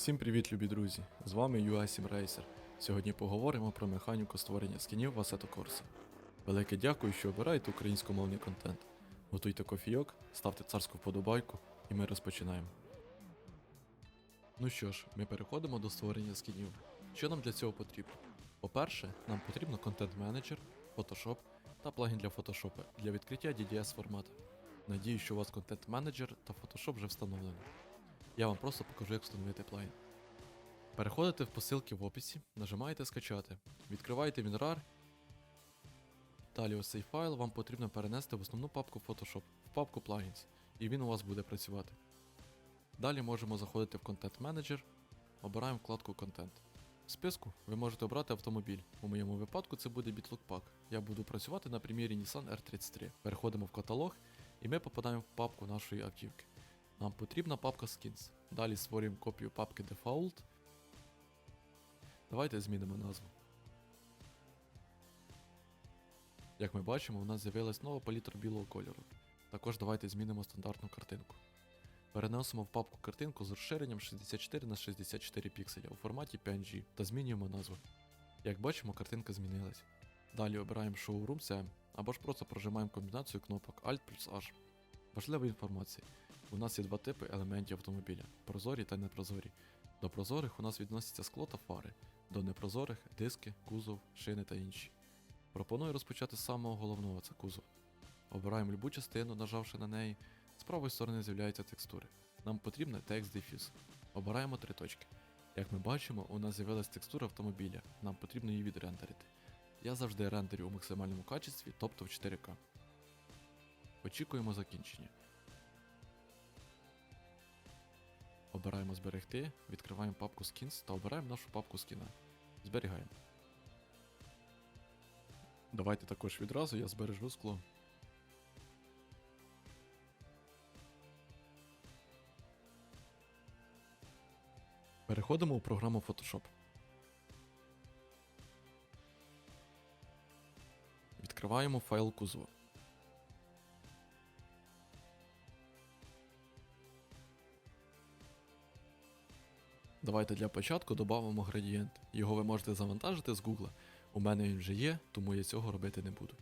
Всім привіт, любі друзі! З вами UI7 Racer. Сьогодні поговоримо про механіку створення скінів в Assetto Corsa. Велике дякую, що обираєте українськомовний контент. Готуйте кофійок, ставте царську вподобайку, і ми розпочинаємо. Ну що ж, ми переходимо до створення скінів. Що нам для цього потрібно? По-перше, нам потрібно контент-менеджер, Photoshop та плагін для Photoshop для відкриття DDS формату. Надію, що у вас контент-менеджер та Photoshop вже встановлено. Я вам просто покажу, як встановити плагін. Переходите в посилки в описі, нажимаєте скачати, відкриваєте WinRAR. Далі ось цей файл вам потрібно перенести в основну папку Photoshop, в папку Plugins, і він у вас буде працювати. Далі можемо заходити в Content Manager, обираємо вкладку Content. В списку ви можете обрати автомобіль. У моєму випадку це буде Bitlook Pack. Я буду працювати на примірі Nissan R33. Переходимо в каталог і ми попадаємо в папку нашої автівки. Нам потрібна папка Skins. Далі створюємо копію папки Default. Давайте змінимо назву. Як ми бачимо, у нас з'явилась нова палітра білого кольору. Також давайте змінимо стандартну картинку. Переносимо в папку картинку з розширенням 64 на 64 пікселя у форматі PNG та змінюємо назву. Як бачимо, картинка змінилась. Далі обираємо Showroom CM або ж просто прожимаємо комбінацію кнопок Alt плюс H. Важлива інформація. У нас є два типи елементів автомобіля прозорі та непрозорі. До прозорих у нас відносяться скло та фари, до непрозорих диски, кузов, шини та інші. Пропоную розпочати з самого головного це кузов. Обираємо любу частину, нажавши на неї. З правої сторони з'являються текстури. Нам потрібна Text Diffuse. Обираємо три точки. Як ми бачимо, у нас з'явилась текстура автомобіля, нам потрібно її відрендерити. Я завжди рендерю у максимальному качестві, тобто в 4К. Очікуємо закінчення. Обираємо зберегти, відкриваємо папку Skins та обираємо нашу папку скіна. Зберігаємо. Давайте також відразу я збережу скло. Переходимо у програму Photoshop. Відкриваємо файл кузова. Давайте для початку додамо градієнт. Його ви можете завантажити з Google. У мене він вже є, тому я цього робити не буду.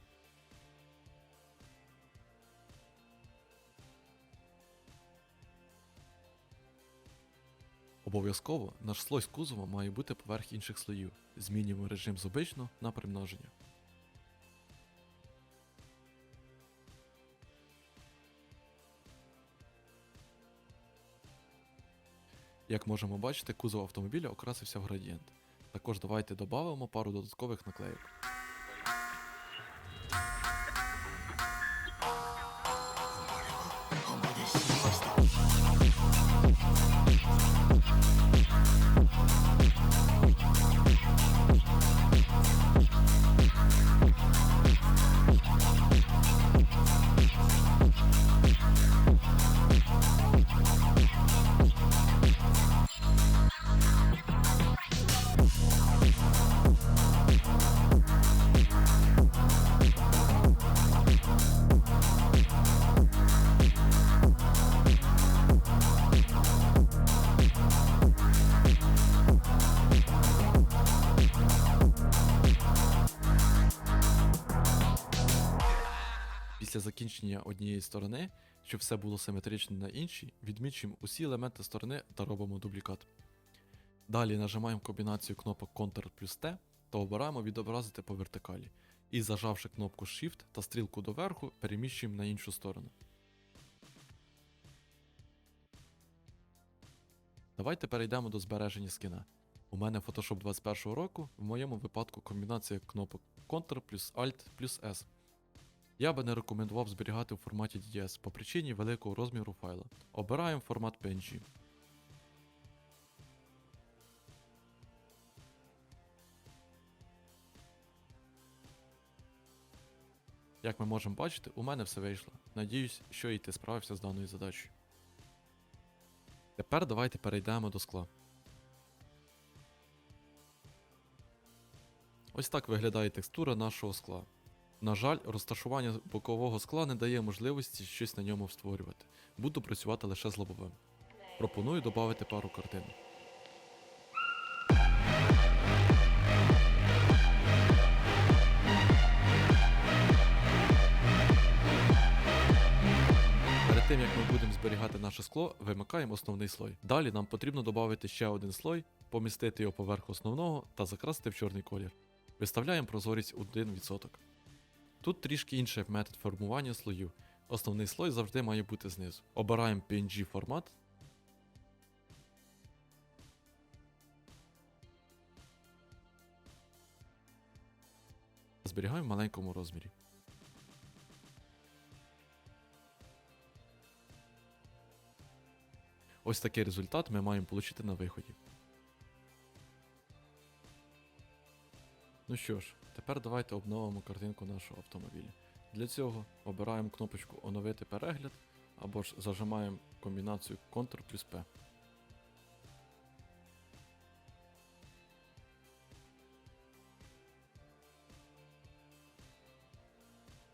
Обов'язково наш слой з кузова має бути поверх інших слоїв. Змінюємо режим з обично на примноження. Як можемо бачити, кузов автомобіля окрасився в градієнт. Також давайте додамо пару додаткових наклейок. Після закінчення однієї сторони, щоб все було симетрично на іншій, відмічуємо усі елементи сторони та робимо дублікат. Далі нажимаємо комбінацію кнопок Ctrl плюс T та обираємо відобразити по вертикалі. І зажавши кнопку Shift та стрілку доверху, переміщуємо на іншу сторону. Давайте перейдемо до збереження скіна. У мене Photoshop 21 року, в моєму випадку комбінація кнопок Ctrl плюс Alt плюс S. Я би не рекомендував зберігати у форматі DDS по причині великого розміру файла. Обираємо формат PNG. Як ми можемо бачити, у мене все вийшло. Надіюсь, що і ти справився з даною задачею. Тепер давайте перейдемо до скла. Ось так виглядає текстура нашого скла. На жаль, розташування бокового скла не дає можливості щось на ньому створювати. Буду працювати лише з лобовим. Пропоную додати пару картин. Перед тим як ми будемо зберігати наше скло, вимикаємо основний слой. Далі нам потрібно додати ще один слой, помістити його поверх основного та закрасити в чорний колір. Виставляємо прозорість 1%. Тут трішки інший метод формування слоїв. Основний слой завжди має бути знизу. Обираємо PNG формат. Зберігаємо в маленькому розмірі. Ось такий результат ми маємо отримати на виході. Ну що ж, тепер давайте обновимо картинку нашого автомобіля. Для цього обираємо кнопочку Оновити перегляд або ж зажимаємо комбінацію Ctrl плюс P.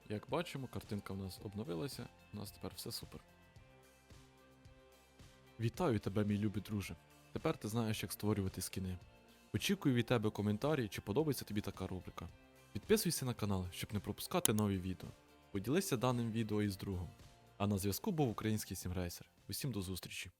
Як бачимо, картинка в нас обновилася, у нас тепер все супер. Вітаю тебе, мій любий друже. Тепер ти знаєш, як створювати скіни. Очікую від тебе коментарі, чи подобається тобі така рубрика. Підписуйся на канал, щоб не пропускати нові відео. Поділися даним відео із другом. А на зв'язку був український сімрейсер. Усім до зустрічі!